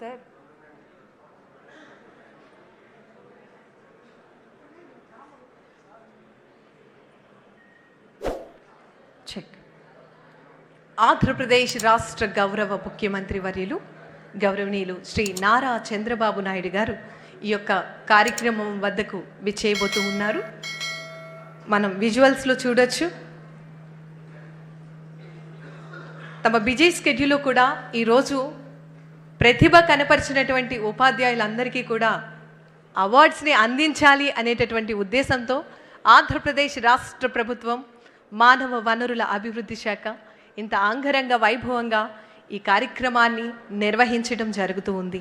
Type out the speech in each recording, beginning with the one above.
Sir. Check. Andhra Pradesh రాష్ట్ర గౌరవ ముఖ్యమంత్రి వర్యులు గౌరవనీయులు శ్రీ నారా చంద్రబాబు నాయుడు గారు ఈ యొక్క కార్యక్రమం వద్దకు విచ్చేయబోతూ ఉన్నారు. మనం విజువల్స్లో చూడొచ్చు. తమ బిజీ స్కెడ్యూల్లో కూడా ఈరోజు ప్రతిభ కనపరిచినటువంటి ఉపాధ్యాయులందరికీ కూడా అవార్డ్స్ని అందించాలి అనేటటువంటి ఉద్దేశంతో ఆంధ్రప్రదేశ్ రాష్ట్ర ప్రభుత్వం మానవ వనరుల అభివృద్ధి శాఖ ఇంత ఆంగరంగ వైభవంగా ఈ కార్యక్రమాన్ని నిర్వహించడం జరుగుతూ ఉంది.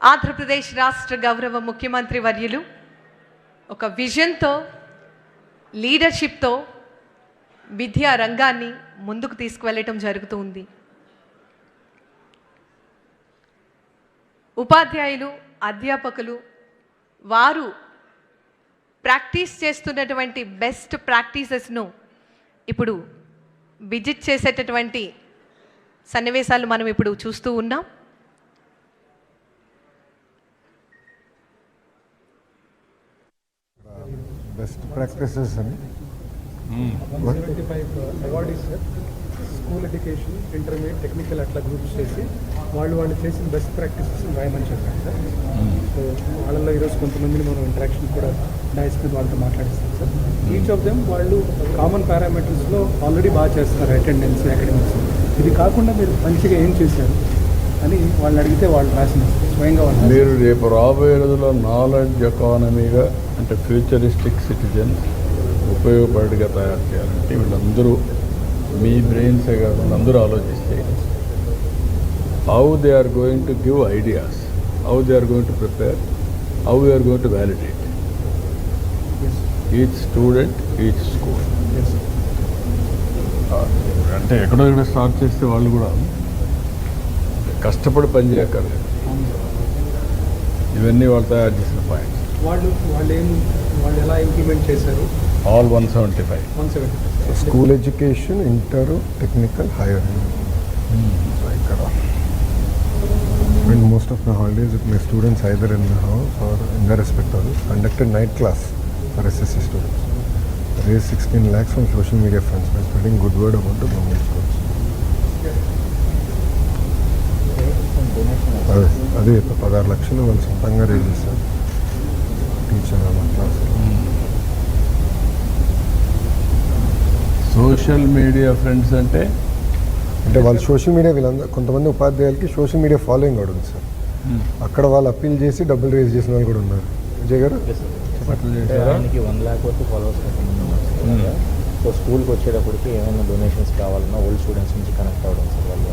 ఆంధ్రప్రదేశ్ రాష్ట్ర గౌరవ ముఖ్యమంత్రి వర్యులు ఒక విజన్తో లీడర్షిప్తో విద్యా రంగాన్ని ముందుకు తీసుకువెళ్ళటం జరుగుతూ ఉంది. ఉపాధ్యాయులు అధ్యాపకులు వారు ప్రాక్టీస్ చేస్తున్నటువంటి బెస్ట్ ప్రాక్టీసెస్ను ఇప్పుడు విజిట్ చేసేటటువంటి సన్నివేశాలు మనం ఇప్పుడు చూస్తూ ఉన్నాం. బెస్ట్ ప్రాక్టీసెస్ అని five awardees sir school education intermediate technical అట్లా గ్రూప్స్ చేసి వాళ్ళు వాళ్ళు చేసిన బెస్ట్ ప్రాక్టీసెస్ రాయమని చెప్పారు సార్ సో వాళ్ళలో ఈరోజు కొంతమందిని మనం ఇంటరాక్షన్ కూడా డైస్ మీద వాళ్ళతో మాట్లాడిస్తాం సార్ ఈచ్ ఆఫ్ దెమ్ వాళ్ళు కామన్ పారామీటర్స్లో ఆల్రెడీ బాగా చేస్తున్నారు అటెండెన్స్ అకాడమిక్స్ ఇది కాకుండా మీరు మంచిగా ఏం చేశారు అని వాళ్ళు అడిగితే వాళ్ళు రాసిన స్వయంగా వాళ్ళు మీరు రేపు రాబోయే రోజుల్లో నాలెడ్జ్ ఎకానమీగా అంటే ఫ్యూచరిస్టిక్ సిటిజన్స్ ఉపయోగపడిగా తయారు చేయాలంటే వీళ్ళందరూ మీ బ్రెయిన్సే కాకుండా అందరూ ఆలోచిస్తే how they are going to give ideas how they are going to prepare how they are going to validate. Each student each school. అంటే ఎక్కడో ఎక్కడ స్టార్ట్ చేస్తే వాళ్ళు కూడా కష్టపడి పని చేయక్కర్లేదు. ఇవన్నీ వాళ్ళు తయారు చేసిన పాయింట్స్. వాళ్ళు వాళ్ళు ఏం all one seventy five school education inter technical higher ఇక్కడ. And most of my holidays my students hider in house are in the respect are conducted night class for SSC students raise sixteen lakhs from social media friends by spreading good word amount government schools అదే పదహారు లక్షలు వాళ్ళు సొంతంగా raise చేస్తారు social media friends అంటే? అంటే వాళ్ళు social media వీళ్ళందరూ కొంతమంది ఉపాధ్యాయులకి సోషల్ మీడియా ఫాలోయింగ్ కూడా ఉంది సార్. అక్కడ వాళ్ళు అప్పీల్ చేసి డబ్బులు రేజ్ చేసిన వాళ్ళు కూడా ఉన్నారు. విజయ్ గారు? ఆయనకి వన్ ల్యాక్ వరకు ఫాలోవర్స్. సో స్కూల్కి వచ్చేటప్పటికి ఏమైనా డొనేషన్స్ కావాలన్నా ఓల్డ్ స్టూడెంట్స్ నుంచి కనెక్ట్ అవ్వడం సార్ వాళ్ళు.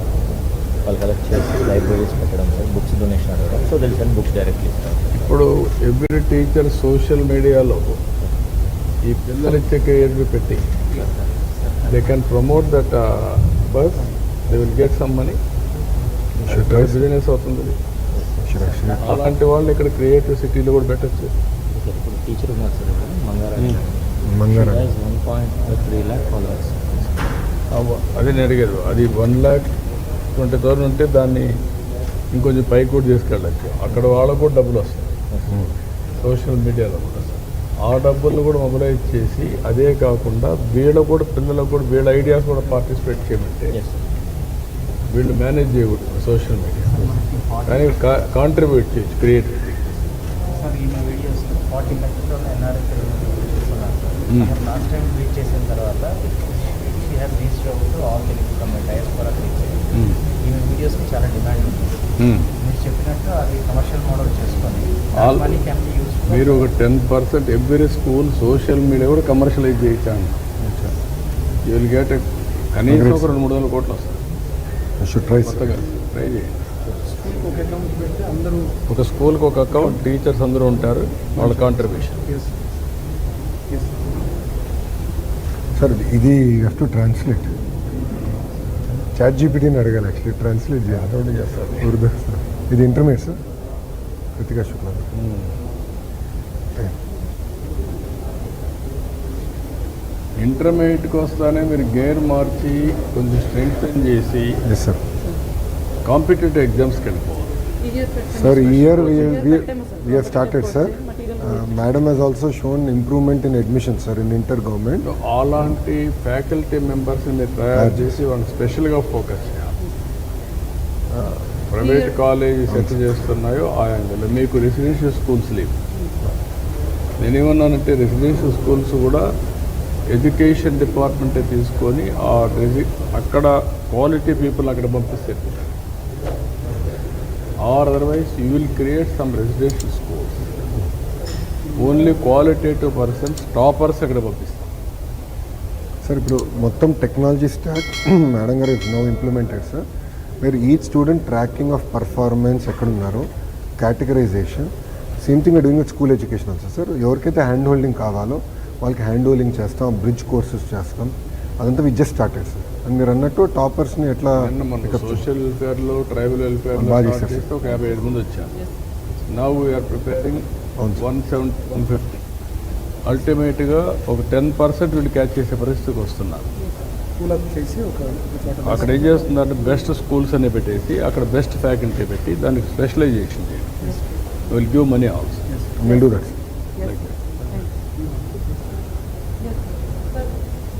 వాళ్ళు కలెక్ట్ చేసి లైబ్రరీస్ పెట్టడం సార్ బుక్స్ డొనేషన్ అడగడం సో తెలిసి సెండ్ బుక్స్ డైరెక్ట్లీ ఇస్తారు ఇప్పుడు ఎవ్రీ టీచర్ సోషల్ మీడియాలో ఈ పిల్లలు ఇచ్చే పెట్టి they can promote that bus they will get some money. Business అవుతుంది. అలాంటి వాళ్ళు ఇక్కడ క్రియేటివ్ సిటీలో కూడా పెట్టచ్చు. టీచర్ ఉన్నారు sir మంగారా one point three lakh followers అదే నేను అడిగారు అది వన్ ల్యాక్ ట్వంటీ థౌసండ్ ఉంటే దాన్ని ఇంకొంచెం పైకి కూడా తీసుకెళ్ళచ్చు. అక్కడ వాళ్ళకు కూడా డబ్బులు వస్తాయి. సోషల్ మీడియాలో కూడా. ఆ డబ్బులు కూడా మొబిలైజ్ చేసి అదే కాకుండా వీళ్ళకు కూడా పిల్లలకు కూడా వీళ్ళ ఐడియాస్ కూడా పార్టిసిపేట్ చేయమంటే వీళ్ళు మేనేజ్ చేయకూడదు సోషల్ మీడియా. కానీ కాంట్రిబ్యూట్ చేయొచ్చు NRI Hmm. Last time reach చేసిన తర్వాత she has reach out all చాలా డిమాండ్ మీరు చెప్పినట్టు అది కమర్షియల్ మోడల్ చేసుకొని మీరు ఒక ten percent every school social media కూడా కమర్షియలైజ్ చేయించాను యూ విల్ గెట్ కనీసం ఒక రెండు మూడు వందల కోట్లు వస్తాయి. షుడ్ ట్రై ట్రై చేయండి. ఒక స్కూల్కి ఒక అకౌంట్ టీచర్స్ అందరూ ఉంటారు వాళ్ళ కాంట్రిబ్యూషన్ సార్ ఇది హ్యావ్ టు ట్రాన్స్లేట్ చాట్ జీపీటీని అడగాలి యాక్చువల్లీ ట్రాన్స్లేట్ చేయాలి. ఉర్దూ. సార్ ఇది ఇంటర్మీడియట్ సార్ కృతికా శుక్లా. ఇంటర్మీడియట్కి వస్తానే మీరు గేర్ మార్చి కొంచెం స్ట్రెంగ్తన్ చేసి ఎస్ సార్ కాంపిటేటివ్ ఎగ్జామ్స్కి వెళ్ళిపోవాలి. సార్ ఈ year have started sir madam has also shown improvement in admission sir in inter government అలాంటి ఫ్యాకల్టీ మెంబర్స్ని మీరు తయారు చేసి వాళ్ళని స్పెషల్గా ఫోకస్ చేయాలి. ప్రైవేట్ కాలేజ్ సెట్ చేస్తున్నాయో ఆ యాంగిల్ మీకు రెసిడెన్షియల్ స్కూల్స్ లేవు. నేనేమన్నానంటే రెసిడెన్షియల్ స్కూల్స్ కూడా ఎడ్యుకేషన్ డిపార్ట్మెంటే తీసుకొని ఆ రెసి అక్కడ క్వాలిటీ పీపుల్ అక్కడ పంపిస్తే or otherwise you will create some residential schools only qualitative persons toppers అక్కడ పంపిస్తాం సార్ ఇప్పుడు మొత్తం technology stack madam garu no implemented sir. మీరు each student tracking of performance ఎక్కడున్నారో? Categorisation same thing doing with school education also sir ఎవరికైతే hand holding కావాలో వాళ్ళకి hand holding చేస్తాం బ్రిడ్జ్ కోర్సెస్ చేస్తాం. అదంతా we just started sir and మీరు అన్నట్టు టాపర్స్ని ఎట్లా? సోషల్ వెల్ఫేర్లో ట్రైబల్ వెల్ఫేర్లో ఒక యాభై ఐదు మంది వచ్చారు. Now we are preparing. One seven one fifty. అల్టిమేట్గా ఒక టెన్ పర్సెంట్ వీళ్ళు క్యాచ్ చేసే పరిస్థితికి వస్తున్నారు. అక్కడ ఏం చేస్తుందంటే బెస్ట్ స్కూల్స్ అనే పెట్టేసి అక్కడ బెస్ట్ ఫ్యాకల్టీ పెట్టి దానికి స్పెషలైజేషన్ చేయండి will give money also will do that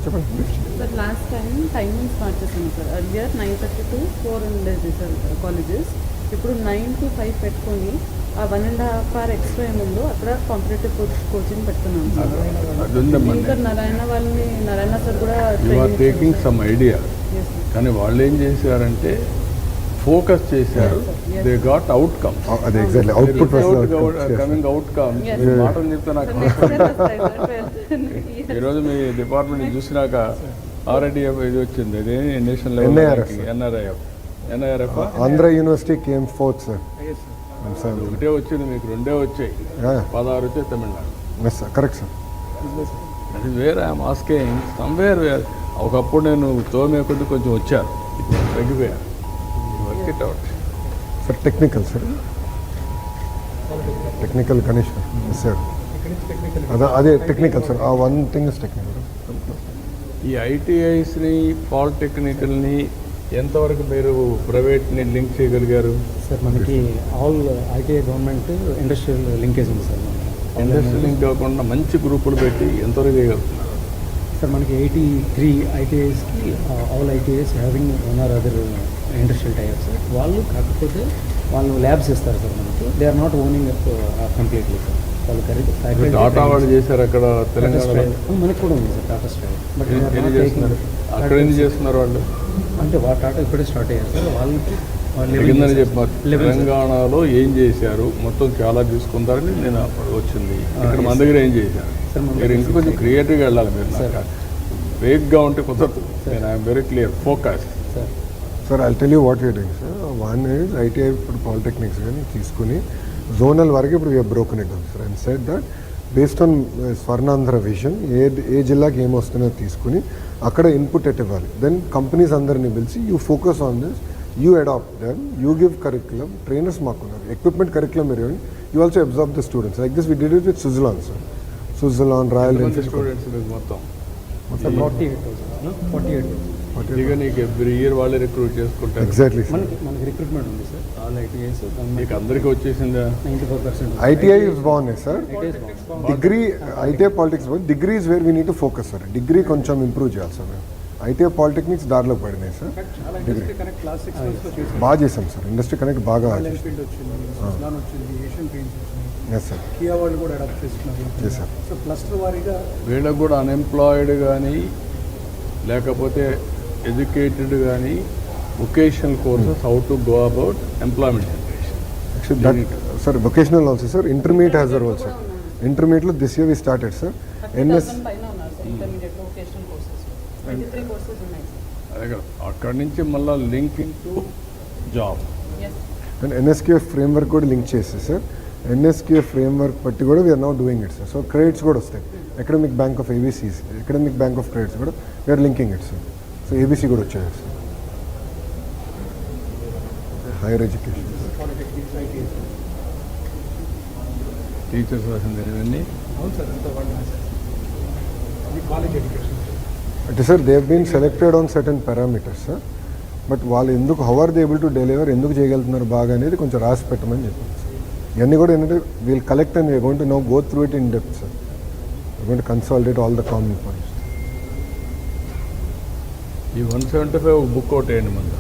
చెప్పండి. Sir last time timings మార్చేసాను sir earlier nine thirty to four ఉండేది సార్ కాలేజెస్ ఇప్పుడు నైన్ టు ఫైవ్ పెట్టుకొని one and half hour extra ఏముందో అక్కడ కాంపిటేటివ్ కోచింగ్ పెడుతున్నాం. అది ఇంకా నారాయణ వాళ్ళని నారాయణ సార్ కూడా టేకింగ్ సమ్ ఐడియా. కానీ వాళ్ళు ఏం చేశారంటే ఫోకస్ చేశారు. దే గాట్ అవుట్కమ్ అదే exactly output coming outcome Yes. మాటలు చెప్తే నాకు. ఈరోజు మీ డిపార్ట్మెంట్ చూసినాక ఆర్ఐడిఎఫ్ ఇది వచ్చింది. అది national NIRF. NRIF NIRF Andhra university came fourth sir ఒకటే వచ్చింది మీకు రెండే వచ్చాయి. పదహారు వచ్చాయి తమిళనాడు. సార్ కరెక్ట్ సార్ అది వేరే ఐఎమ్ ఆస్కింగ్ సమ్వేర్ వేర్ ఒకప్పుడు నేను తోమే కొద్ది కొంచెం వచ్చారు. ఇప్పుడు తగ్గిపోయారు. Work it out sir technical sir technical Ganesh sir అదే అదే టెక్నికల్ సార్ ఆ వన్ థింగ్ ఇస్ టెక్నికల్ ఈ ఐటీఐస్ని పాలిటెక్నికల్ని ఎంతవరకు మీరు ప్రైవేట్ని లింక్ చేయగలిగారు? సార్ మనకి all ITI government industrial linkage ఉంది సార్ మనకి. ఇండస్ట్రీ లింక్ కాకుండా మంచి గ్రూపులు పెట్టి ఎంతవరకు చేయగలుగుతున్నారు? సార్ మనకి eighty three ఐటీఐస్కి all ITIs having one or other industrial types వాళ్ళు కాకపోతే వాళ్ళు ల్యాబ్స్ ఇస్తారు సార్ మనకి. They are not owning completely sir. వాళ్ళు టాటా వాళ్ళు చేశారు. అక్కడ తెలంగాణలో? మనకి కూడా ఉంది సార్ టాటా బట్ చేస్తున్నారు అక్కడ చేస్తున్నారు వాళ్ళు? అంటే వాళ్ళ టాటా ఇప్పుడే స్టార్ట్ అయ్యారు సార్. వాళ్ళకి వాళ్ళు కిందని చెప్పారు. తెలంగాణలో ఏం చేశారు? మొత్తం చాలా తీసుకుంటారని నేను అప్పుడు వచ్చింది ఇక్కడ మన దగ్గర ఏం చేశారు? మీరు ఇంకా కొంచెం క్రియేటివ్గా వెళ్ళాలి మీరు. వేగ్గా ఉంటే కుదరదు. నేను I'm very clear focus sir sir I tell you what you doing sir one is ITI ఇప్పుడు పాలిటెక్నిక్స్ కానీ తీసుకుని జోనల్ వరకు ఇప్పుడు we are broken it sir and set that based on Swarnandhra vision ఏ ఏ జిల్లాకి ఏమొస్తుందో తీసుకుని అక్కడ ఇన్పుట్ ఎట్ ఇవ్వాలి. దెన్ కంపెనీస్ అందరినీ పిలిచి you focus on this you adopt then you give curriculum trainers మాకున్నారు equipment curriculum మీరు you also observe the students like this we did it with Suzlon sir Suzlon Royal Enfield students మొత్తం నీకు every year వాళ్ళే recruit చేసుకుంటారు. Exactly sir మనకి మనకి recruitment ఉంది sir all ITIs మీకు అందరికీ వచ్చేసిందా? నైంటీ ఫోర్ పర్సెంట్ ఐటీఐ బాగున్నాయి sir degree ITI politics degree is where we need to focus sir degree కొంచెం ఇంప్రూవ్ చేయాలి సార్ మేము ఐటీఐ పాలిటెక్నిక్స్ దారిలో పడినాయి సార్ చాలా ఇండస్ట్రీ కనెక్ట్ క్లాస్ సిక్స్ మంత్స్లో చేసాం బాగా చేసాం సార్ ఇండస్ట్రీ కనెక్ట్ బాగా సార్ కియా వాళ్ళు కూడా అడాప్ట్ చేస్తున్నారు. Yes, sir. సో క్లస్టర్ వారీగా వీళ్ళకు కూడా అన్ఎంప్లాయిడ్ కానీ లేకపోతే ఎడ్యుకేటెడ్ కానీ vocational courses how to go about employment generation sir vocational also sir intermediate has uh also ఇంటర్మీడియట్లో this year we started sir NS 30,000 పైన ఉన్నారు sir intermediate vocational courses twenty three courses ఉన్నాయి sir అదే కదా. అక్కడి నుంచి మళ్ళీ linking to job and NSQF framework కూడా లింక్ చేస్తే సార్ ఎన్ఎస్క్యూఎఫ్ ఫ్రేమ్వర్క్ బట్టి కూడా we are not doing it sir so credits కూడా వస్తాయి. Academic bank of ABCs academic bank of credits కూడా we are linking it sir so ABC కూడా వచ్చాయి. Sir higher education teachers రాసింది ఇవన్నీ వాళ్ళు అంటే sir they been selected on certain parameters sir but వాళ్ళు ఎందుకు how are they able to deliver ఎందుకు చేయగలుగుతున్నారు బాగా అనేది కొంచెం రాసి పెట్టమని చెప్పాను సార్ ఇవన్నీ కూడా ఏంటంటే we'll collect and going to know go through it in depth sir going to consolidate all the common points ఈ one seventy five book out వేయండి ముందు.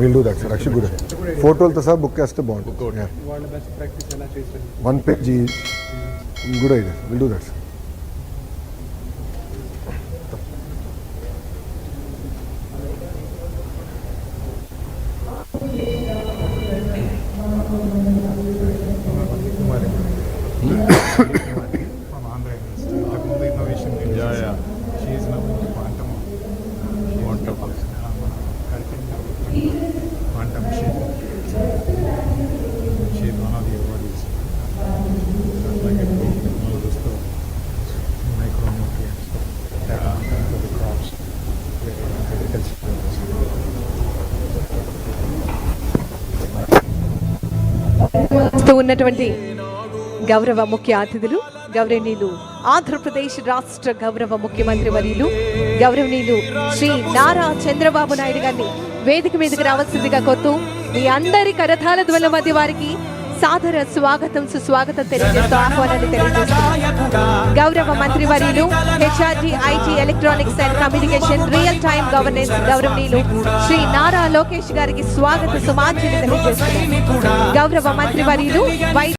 Will do that sir actual good ఫోటోలతో సహా book వేస్తే బాగుంటుంది. వాళ్ళ best practice ఎలా చేశారు one page good idea will do that sir Kumari from Andhra university ఇంతకుముందు innovation yeah yeah she now in quantum Wonderful. Quantum sheet she one of the awardees అట్లాగే టెక్నాలజీస్తో మైక్రో న్యూట్రియంట్స్ క్రాప్స్ అగ్రికల్చర్ వస్తూ ఉన్నటువంటి గౌరవ ముఖ్య అతిథులు గౌరవనీయులు ఆంధ్రప్రదేశ్ రాష్ట్ర గౌరవ ముఖ్యమంత్రి వర్యులు గౌరవనీయులు శ్రీ నారా చంద్రబాబు నాయుడు గారిని వేదిక మీదకి రావాల్సిందిగా కోరుతూ మీ అందరి కరతాల ధ్వల మధ్య వారికి సాదర స్వాగతం సుస్వాగతం తెలియజేస్తూ ఆహ్వానాన్ని తెలియజేస్తున్నాం. గౌరవ మంత్రి వర్యులు HRD IT electronics and communication real time governance గౌరవనీయులు శ్రీ నారా లోకేష్ గారికి స్వాగత సుమాంజలి తెలియజేస్తున్నారు గౌరవ మంత్రి వర్యులు వై